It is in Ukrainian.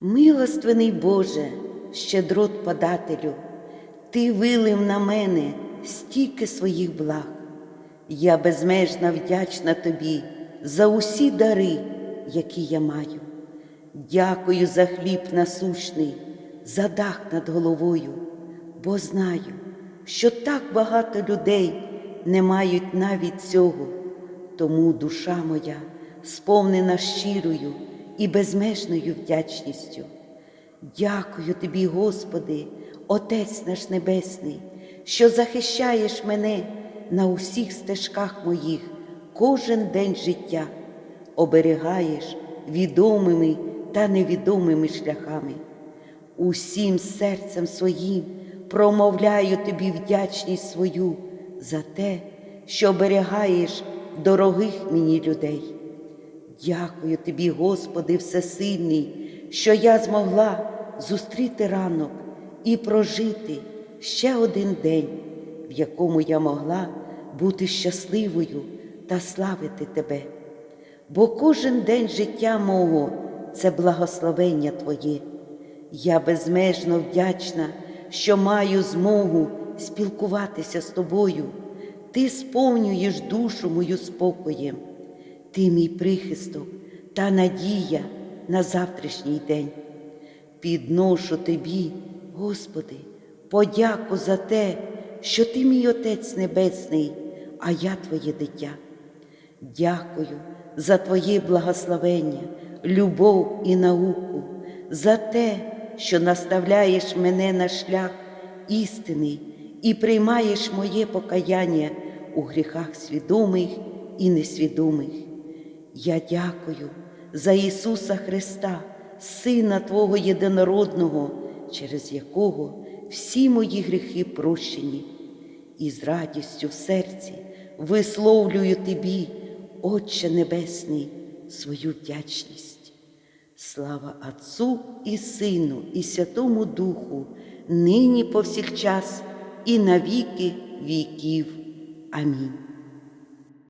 Милостивний Боже, щедрот подателю, Ти вилив на мене стільки своїх благ. Я безмежно вдячна Тобі за усі дари, які я маю. Дякую за хліб насущний, за дах над головою, бо знаю, що так багато людей не мають навіть цього, тому душа моя сповнена щирою і безмежною вдячністю. Дякую тобі, Господи, Отець наш Небесний, що захищаєш мене на усіх стежках моїх кожен день життя, оберігаєш відомими та невідомими шляхами. Усім серцем своїм промовляю тобі вдячність свою за те, що оберігаєш дорогих мені людей. Дякую тобі, Господи, Всесильний, що я змогла зустріти ранок і прожити ще один день, в якому я могла бути щасливою та славити Тебе. Бо кожен день життя мого це благословення Твоє. Я безмежно вдячна, що маю змогу спілкуватися з тобою. Ти сповнюєш душу мою спокоєм. Ти мій прихисток та надія на завтрашній день. Підношу тобі, Господи, подяку за те, що ти мій Отець Небесний, а я Твоє дитя. Дякую за Твоє благословення, любов і науку, за те, що наставляєш мене на шлях істини і приймаєш моє покаяння у гріхах свідомих і несвідомих. Я дякую за Ісуса Христа, Сина Твого єдинородного, через якого всі мої гріхи прощені, і з радістю в серці висловлюю Тобі, Отче Небесний, свою вдячність. Слава Отцу і Сину, і Святому Духу, нині повсякчас і на віки віків. Амінь.